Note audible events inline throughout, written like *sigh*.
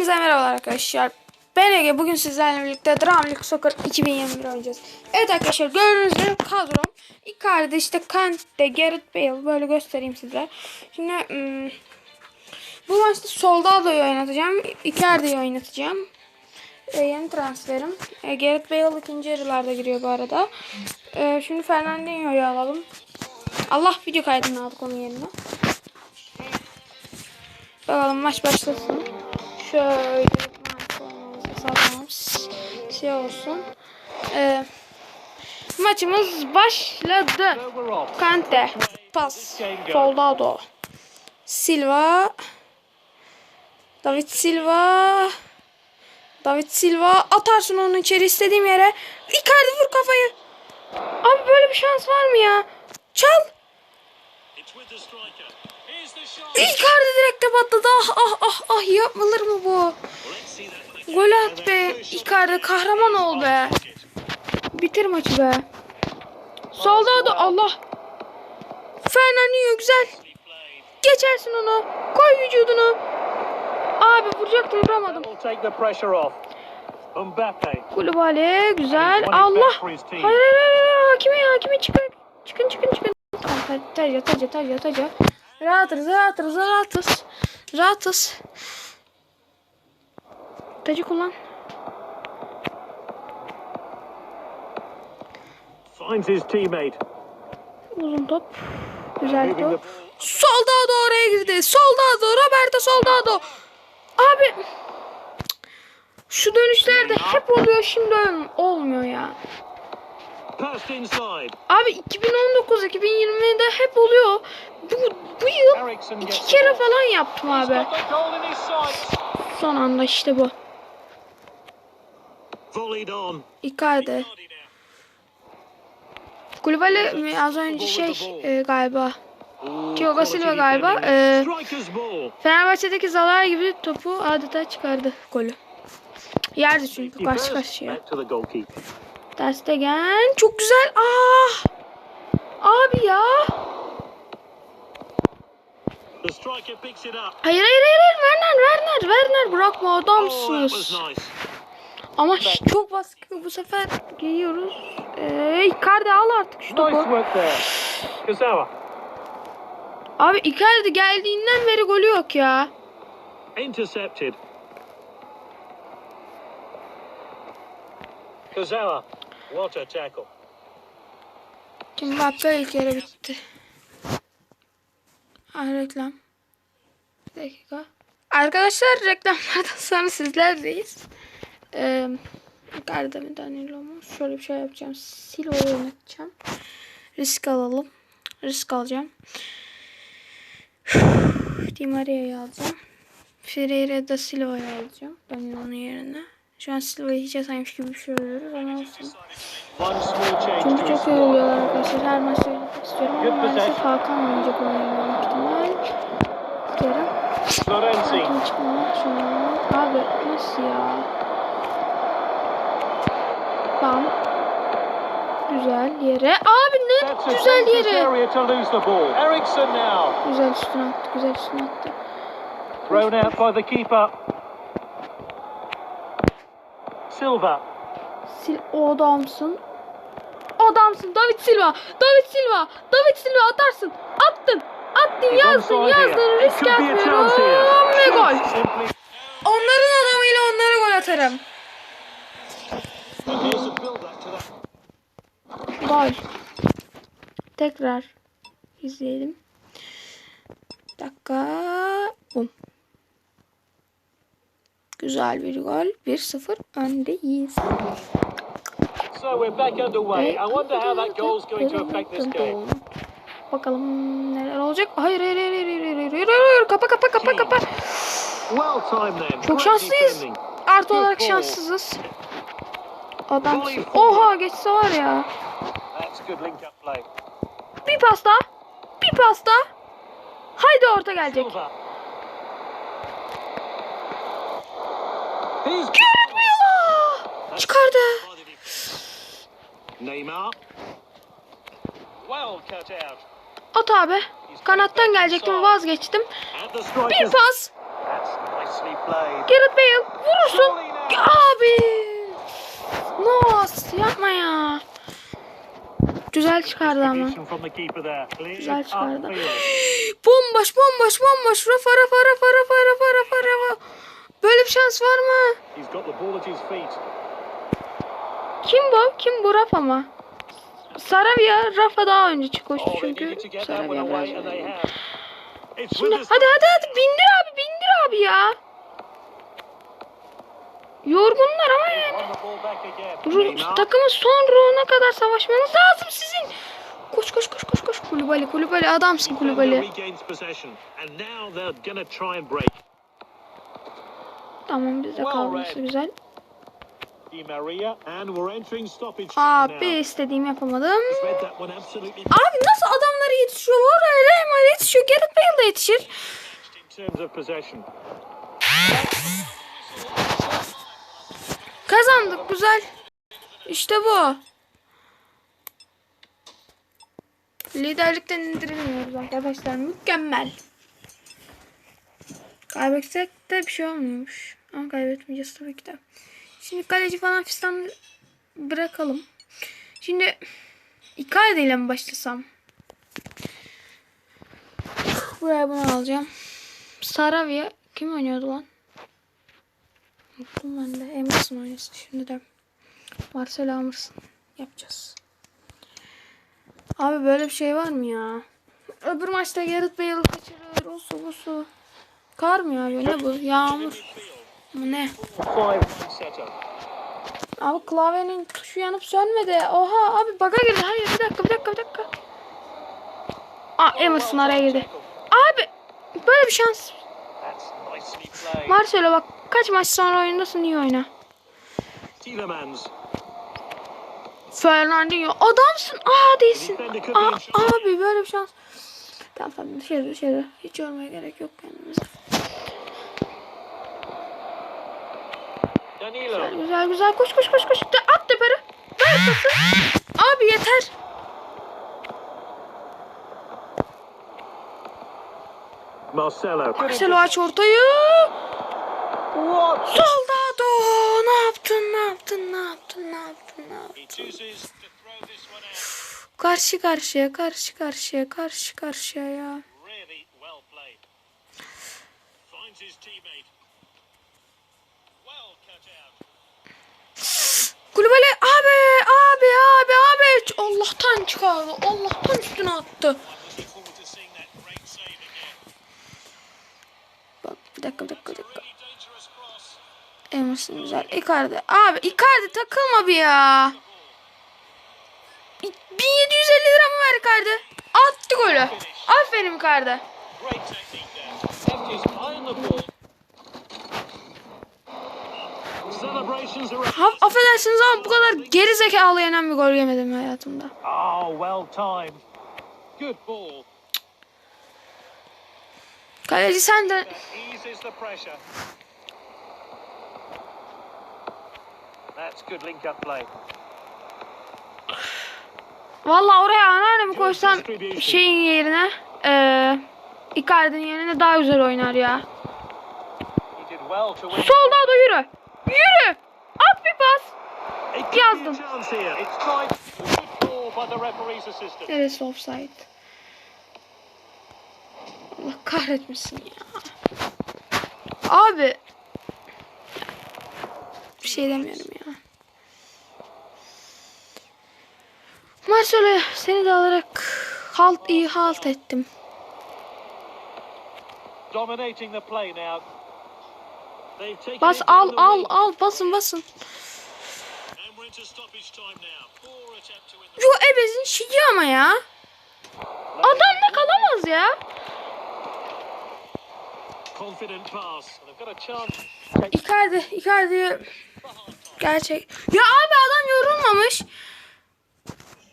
Hepinize merhaba arkadaşlar. Ben Ege. Bugün sizlerle birlikte Dream League Soccer 2021 oynayacağız. Evet arkadaşlar gördüğünüz gibi kadrom. Icardi işte Kante, Gareth Bale böyle göstereyim size. Şimdi hmm, bu maçta Soldado'yu oynatacağım. Icardi'yi oynatacağım. E, yeni transferim. E, Gareth Bale ikinci yarılarda giriyor bu arada. E, şimdi Fernandinho'yu alalım. Allah video kaydını aldık onun yerine. Bakalım maç başlasın. Şöyle sağlamamız şey olsun. Ee, maçımız başladı. Kante, pas, Soldado, Silva, David Silva, David Silva atarsın onu içeri istediğim yere. Icardi vur kafayı. Abi böyle bir şans var mı ya? Çal. Icardi direkt de patladı. Ah ah ah ah yapılır mı bu? Gol at be. Icardi kahraman ol be. Bitir maçı be. Solda da Allah. Fernandinho güzel. Geçersin onu. Koy vücudunu. Abi vuracaktım vuramadım. Kulübali güzel. Allah. Hayır hayır hayır. Hakimi hakimi çıkın. Çıkın çıkın çıkın. Tamam taca taca taca taca. Rahatız rahatız rahatız. Rahatız. Tacı kullan. Finds his teammate. Uzun top. Güzel top. Soldado oraya girdi. Soldado. Roberto Soldado. Abi. Şu dönüşlerde hep oluyor şimdi ol- olmuyor ya. Abi 2019 2020'de hep oluyor. Bu, iki kere falan yaptım abi. Son anda işte bu. Icardi. Kulübeli mi? az önce şey e, galiba. Thiago Silva galiba. E. Fenerbahçe'deki Zalar gibi topu adeta çıkardı golü. Yerdi çünkü karşı karşıya. Back to the goalkeeper. Ter Stegen. Çok güzel. Ah! Abi ya. Hayır hayır hayır. hayır. Werner Werner Werner bırakma Oh, that adamsınız. was nice. Ama çok baskı bu sefer giyiyoruz. Ee, Icardi al artık şu Nice topu. Kazawa. Abi Icardi geldiğinden beri golü yok ya. Intercepted. Kazawa. What a tackle. Mbappe ilk yarı bitti. Ah reklam. Bir dakika. Arkadaşlar reklamlardan *laughs* sonra sizlerdeyiz. Ee, mi Danilo? Şöyle bir şey yapacağım. Silva'yı oynatacağım. Risk alalım. Risk alacağım. *sighs* Di Maria'yı alacağım. Ferreira da Silva'yı alacağım. Danilo'nun yerine. Şu an Silva'yı hiç saymış gibi bir şey oluyoruz ama olsun. Çünkü çok iyi oluyorlar arkadaşlar. Her maçta oynamak istiyorum ama maalesef. Hakan oynayacak oynuyor büyük ihtimal. Florenzi. Hakan çıkmıyor. Şunu. Abi nasıl ya? Bam. Güzel yere. Abi ne güzel yere. Güzel üstüne attı. Güzel üstüne attı. Thrown out by the keeper. Silva. Sil o adamsın. Adamsın David Silva. David Silva. David Silva atarsın. Attın. Attın yazdın yazdın. Risk could be a chance here. yapmıyorum. Ve gol. Onların adamıyla onlara gol atarım. Gol. Tekrar izleyelim. Bir dakika. Bum. Güzel bir gol. 1-0 öndeyiz. So we're back underway. I wonder how that goal's going to affect this game. Bakalım neler olacak. Hayır hayır hayır hayır hayır hayır hayır hayır kapa kapa kapa kapa. Çok şanslıyız. Artı olarak şanssızız. Adam. Oha geçse var ya. Bir pasta. Bir pasta. Haydi orta gelecek. Görünmüyor. Çıkardı. Neymar. Well cut out. At abi. Kanattan gelecektim vazgeçtim. Bir pas. Gareth Bale vurursun. Abi. Nos yapma ya. Güzel çıkardı ama. Güzel çıkardı. upfield. *gasps* Bomboş bomboş bomboş. Rafa rafa rafa rafa rafa rafa rafa. Böyle bir şans var mı? Kim bu? Kim bu Rafa mı? Saravia Rafa daha önce koştu Oh, çünkü. Saravia biraz Şimdi hadi hadi hadi bindir abi bindir abi ya. Yorgunlar ama yani. Won the ball back again. Ru- Neymar. takımın son ruhuna kadar savaşmanız lazım sizin. Koş koş koş koş koş. Kulübali kulübali adamsın kulübali. Tamam bizde kalması güzel. Abi istediğimi yapamadım. Abi nasıl adamları yetişiyor? Oraya Rehman yetişiyor. Gareth Bale yetişir. Kazandık güzel. İşte bu. Liderlikten indirilmiyoruz arkadaşlar. Mükemmel. Kaybetsek de bir şey olmuyormuş. Ama kaybetmeyeceğiz tabii ki de. Şimdi kaleci falan fistan bırakalım. Şimdi Icardi ile mi başlasam? Buraya bunu alacağım. Saravia kim oynuyordu lan? Unuttum ben de. Emerson oynasın şimdi de. Marcelo Emerson yapacağız. Abi böyle bir şey var mı ya? Öbür maçta Gareth Bale kaçırır. O su bu su. Kar mı yağıyor? Ne bu? Yağmur. Bu ne? Abi klavyenin tuşu yanıp sönmedi. Oha abi baga girdi. Hayır bir dakika bir dakika bir dakika. Aa Emerson araya girdi. Abi böyle bir şans. Marcelo bak kaç maç sonra oyundasın iyi oyna. Fernandinho adamsın. Aa değilsin. Aa, abi böyle bir şans. Tamam tamam dışarı dışarı. Hiç yormaya gerek yok kendimize. Danilo. Güzel güzel koş koş koş koş. De, at teperi. Ver pası. Abi yeter. Marcelo. Marcelo aç ortayı. What? Soldado. Ne yaptın ne yaptın ne yaptın ne yaptın ne yaptın. Karşı karşıya karşı karşıya karşı karşıya ya. Really well played. Finds his teammate. Well cut out. Kulübeli abi abi abi abi. Çıkardı. Allah'tan üstüne attı. Bak bir dakika bir dakika bir dakika. Emerson güzel. Icardi. Abi Icardi takılma bir ya. 1750 lira mı ver Icardi? Attı golü. Aferin Icardi. Ha, affedersiniz ama bu kadar geri zekalı yenen bir gol yemedim hayatımda. Ball. Kaleci sen de. Valla oraya anneannemi koysam şeyin yerine eee Icardi'nin yerine daha güzel oynar ya. Solda da. Yürü. At bir pas. It could be Yazdım. a chance here. It's tried. Good call by the referee's assistant. Neresi offside? Allah kahretmesin ya. Abi. Bir şey demiyorum ya. Marcelo seni de alarak halt iyi halt ettim. Dominating the play now. They've taken Bas al al al basın basın. Yo ebezin şiki ama ya. Adam da kalamaz ya. Icardi, Icardi gerçek. Ya abi adam yorulmamış.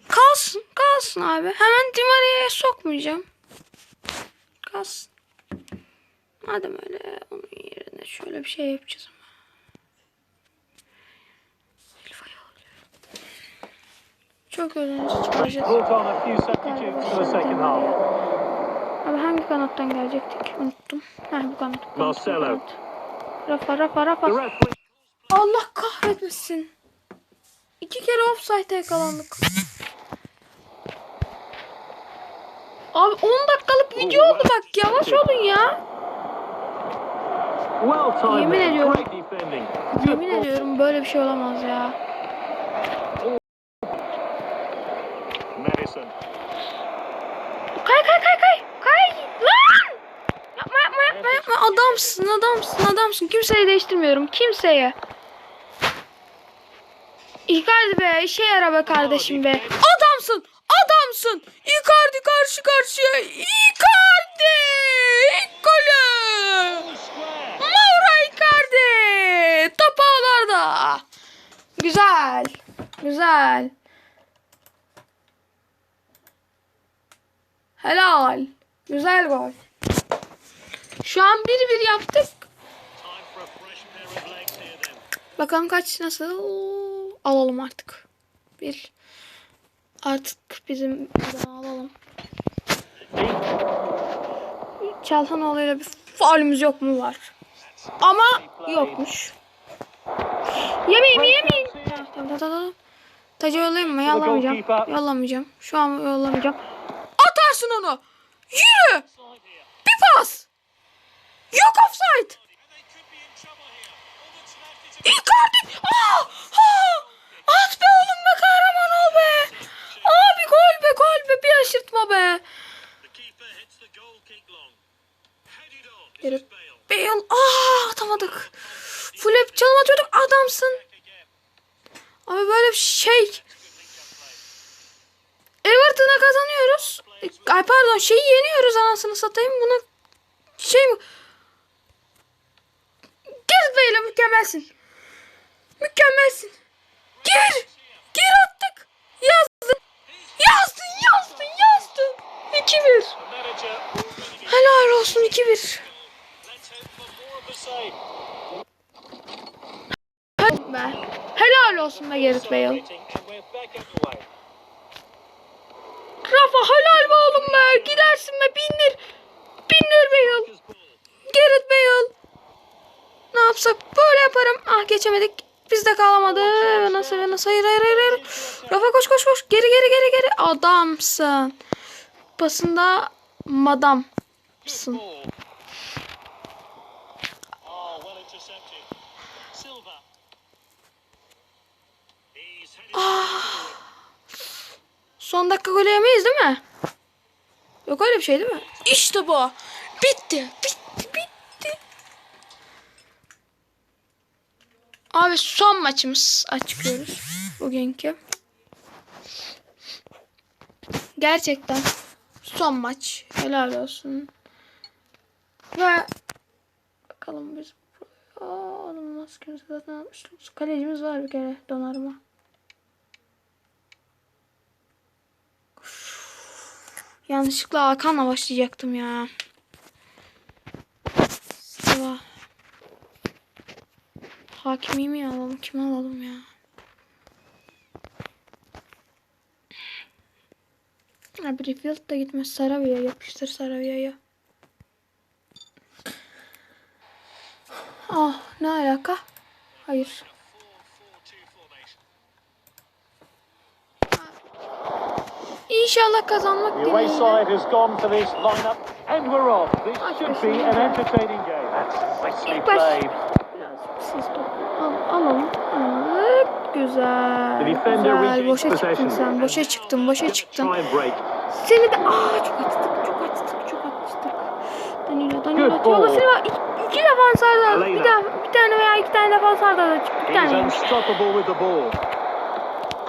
Kalsın, kalsın abi. Hemen Di Maria'ya sokmayacağım. Kalsın. Madem öyle onun yerine şöyle bir şey yapacağız the second half. Abi hangi kanattan gelecektik? Unuttum. Ha bu kanat. Marcelo. Rafa Rafa Rafa. Allah kahretmesin. İki kere offside'e yakalandık. Abi 10 dakikalık video oldu bak yavaş olun ya. Yemin ediyorum. Yemin ediyorum böyle bir şey olamaz ya. Madison. Kay kay kay kay. Kay. Lan! Yapma yapma yapma yapma. Adamsın adamsın adamsın. Kimseyi değiştirmiyorum. Kimseye. Icardi be işe yara be kardeşim be. Adamsın. Adamsın. Icardi karşı karşıya. Icardi. İlk golü. Mauro Icardi. Top ağlarda. Güzel. Güzel. Helal. Güzel gol. Şu an 1-1 yaptık. Bakalım kaç nasıl? Oo, alalım artık. Bir. Artık bizim alalım. Çalhanoğlu'yla bir faulümüz yok mu var? Ama yokmuş. Yemeyin yemeyin. Tamam tamam tamam. Tacı yollayayım mı? Yollamayacağım. Yollamayacağım. Şu an yollamayacağım. Atarsın onu. Yürü. Yok offside. Icardi. Aa! Aa! At be oğlum be kahraman ol be. Abi gol be gol be bir aşırtma be. İs Bale. Aa atamadık. Full hep çalım atıyorduk adamsın. Abi böyle bir şey. Everton'a kazanıyoruz. Ay pardon şeyi yeniyoruz anasını satayım. Bunu şey mi? Bale'e mükemmelsin. Mükemmelsin. Gir. Gir attık. Yazdın. Yazdın yazdın yazdın. 2-1. The manager already Helal olsun 2-1. Let's hope for more of the same. Hadi be. Helal olsun be Gareth Bale. Rafa helal be oğlum be. Gidersin be bindir. Bindir Bale. Gareth Bale. Yapsak böyle yaparım. Ah geçemedik. Bizde kalamadı. Ve nasıl ve nasıl hayır hayır hayır. Rafa koş koş koş. Geri geri geri geri. Adamsın. Basında madamsın. Headed Son dakika gol yemeyiz değil mi? Yok öyle bir şey değil mi? İşte bu. Bitti. Bitti. Abi son maçımız açıklıyoruz. Bugünkü. Gerçekten son maç. Helal olsun. Ve bakalım biz nasıl kimse zaten almıştık. Kalecimiz var bir kere donarma. Yanlışlıkla Hakan'la başlayacaktım ya. Hakimi mi alalım? Kimi alalım ya? Abi Refield da gitmez. Saravia yapıştır Saravia'ya. Ah ne alaka? Hayır. 4-4-2 formation. İnşallah kazanmak The away dileğiyle. side has gone for this lineup, and we're off. This should be an entertaining game. That's nicely İlk baş- played. Biraz siz topu al, alalım. Aldık. Güzel. Güzel. Boşa çıktın sen. Boşa çıktın. Boşa çıktın. Seni de aa çok açtık. Çok açtık. Çok açtık. Danilo, Danilo. Ball. Silva iki, defanslar da bir, de, bir tane veya iki tane defanslar da çıktı. Bir tane.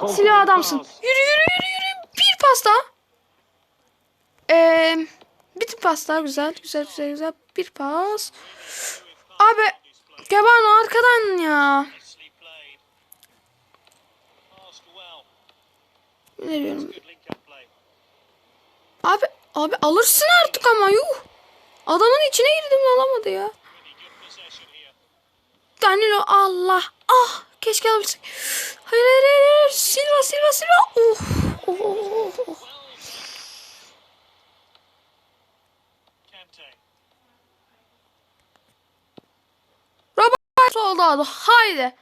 Silva adamsın. Yürü yürü yürü yürü. Bir pas daha. Ee, bir pas daha güzel. Güzel güzel güzel. Bir pas. Abi. Gabano arkadan ya. Nicely played. Passed play. Abi abi alırsın artık ama yuh. Adamın içine girdim alamadı ya. Danilo Allah. Ah keşke alabilsek. Hayır hayır hayır. Silva Silva Silva. Oh, oh, oh, Soldado. Haydi.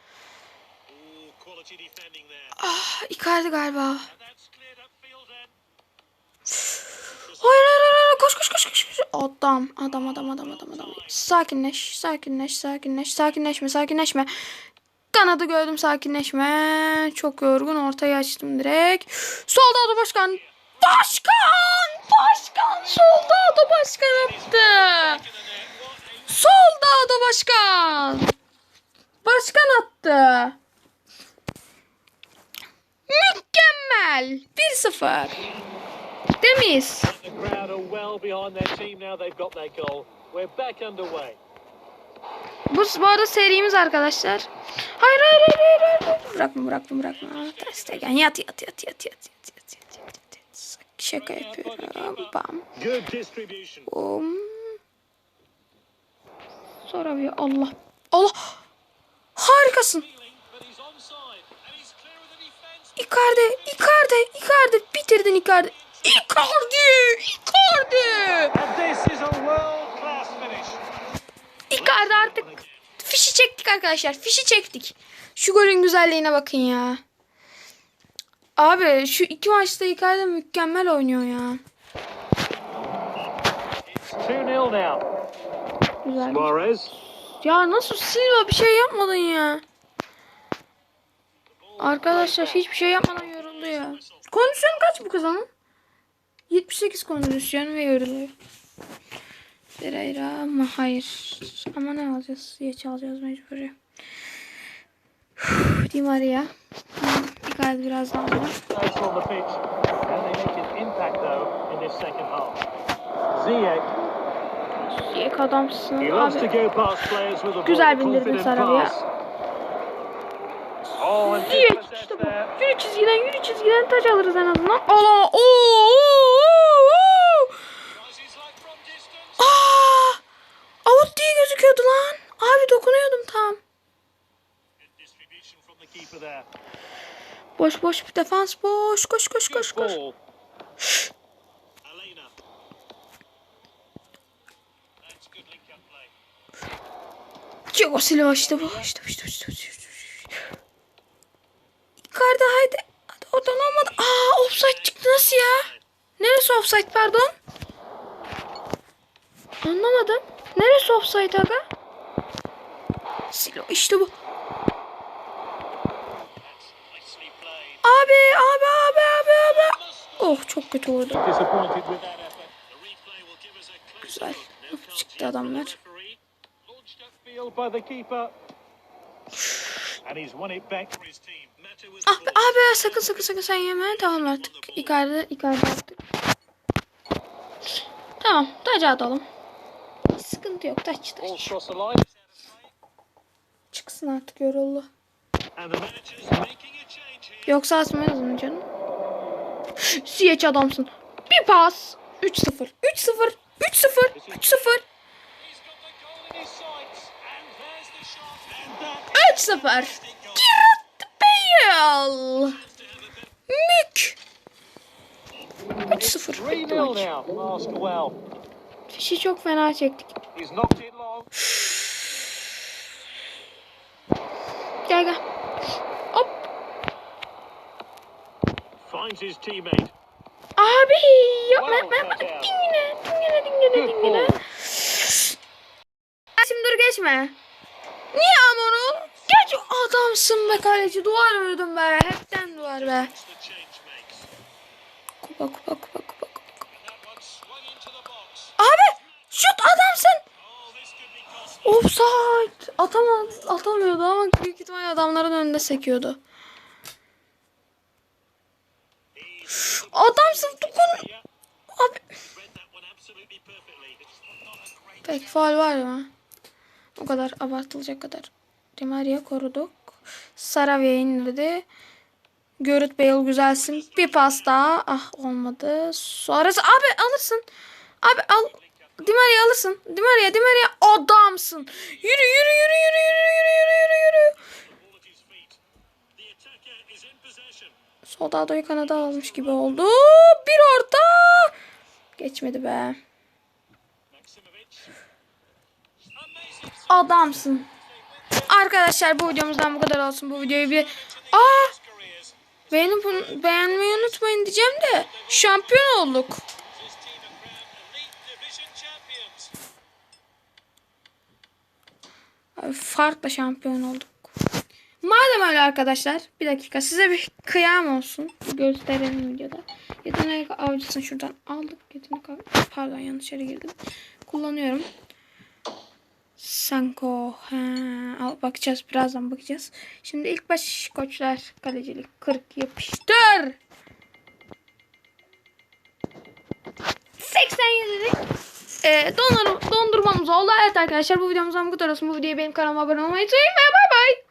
Ah, Icardi galiba. Hayır hayır hayır koş koş koş koş. Adam adam adam adam adam adam. Sakinleş sakinleş sakinleş sakinleşme sakinleşme. Kanadı gördüm sakinleşme. Çok yorgun ortaya açtım direkt. Solda adı başkan. Başkan! Başkan solda adı başkan attı. Solda adı başkan. Başkan attı. We're back underway. Bu, bu arada serimiz arkadaşlar. Hayır hayır hayır hayır. hayır. Bırakma bırakma bırakma. Ters tegen. Yat yat yat yat yat yat yat yat yat yat. Şaka yapıyorum. Bam. Bum. Sonra bir Allah. Allah. Harikasın. Icardi, Icardi, Icardi. Bitirdin Icardi. Icardi, Icardi. Icardi artık fişi çektik arkadaşlar. Fişi çektik. Şu golün güzelliğine bakın ya. Abi şu iki maçta Icardi mükemmel oynuyor ya. It's 2-0 now. Güzel. Suarez. Ya nasıl Silva bir şey yapmadın ya? Arkadaşlar hiçbir şey yapmadan yoruldu ya. Kondisyon kaç bu kızanın? 78 kondisyon ve yoruluyor. Ferreira ama hayır. Ama ne alacağız? Geç alacağız mecbur ya. Di Maria. Icardi biraz daha var. Ziyech adamsın. Abi. Güzel bindirdin arabaya. Yürü işte bu. Yürü çizgiden yürü çizgiden taç alırız en azından. Allah. Oo. Aa! Out diye gözüküyordu lan. Abi dokunuyordum tam. Boş boş bir defans boş. Koş koş koş koş. koş. Thiago Silva işte bu. İşte işte işte. işte. Hadi haydi. Hadi oradan olmadı. Aa offside çıktı nasıl ya? Neresi offside pardon? Anlamadım. Neresi offside aga? Silo işte bu. Abi abi abi abi abi. Oh çok kötü vurdu. Güzel. Çıktı adamlar. Üf. Ah be, ah be sakın sakın sakın sen yeme. Tamam artık. İkardi, ikardi attık. Tamam. Taca atalım. Hiç sıkıntı yok. Taç taç. Çıksın artık yoruldu. Yoksa asmayız mı canım? Siyeç adamsın. Bir pas. 3-0. 3-0. 3-0. 3-0. 3-0. Real. Mük. 3-0. Fişi çok fena çektik. gel gel. Hop. Abi yapma yapma yapma. Dingine dingine dingine dingine. Şimdi dur geçme. Niye amorul? kaleci adamsın be kaleci. Duvar ördüm be. Hepten duvar be. Kupa kupa kupa kupa kupa. Abi şut adamsın. Offside. Atamadı, atamıyordu ama büyük ihtimalle adamların önünde sekiyordu. Adamsın dokun. Abi. Peki faal var mı? O kadar abartılacak kadar. Di Maria koruduk. Saravia indirdi. Görüt Bale güzelsin. Bir pas daha. Ah olmadı. Sonrası abi alırsın. Abi al. Di Maria alırsın. Di Maria, Di Maria adamsın. Yürü yürü yürü yürü yürü yürü yürü yürü yürü. Soldado'yu kanada almış gibi oldu. Bir orta. Geçmedi be. Adamsın. Arkadaşlar bu videomuzdan bu kadar olsun. Bu videoyu bir... Aa! Beğenip, beğenmeyi unutmayın diyeceğim de şampiyon olduk. Abi Farkla şampiyon olduk. Madem öyle arkadaşlar bir dakika size bir kıyam olsun. Gösterelim videoda. Yetenek avcısını şuradan aldık. Yetenek av... Pardon yanlış yere girdim. Kullanıyorum. Sanko. Ha, al, bakacağız birazdan bakacağız. Şimdi ilk baş koçlar kalecilik 40 yapıştır. 87'lik e, dondur, dondurmamız oldu. Evet arkadaşlar bu videomuzdan bu kadar olsun. Bu videoyu benim kanalıma abone olmayı unutmayın ve bay bay.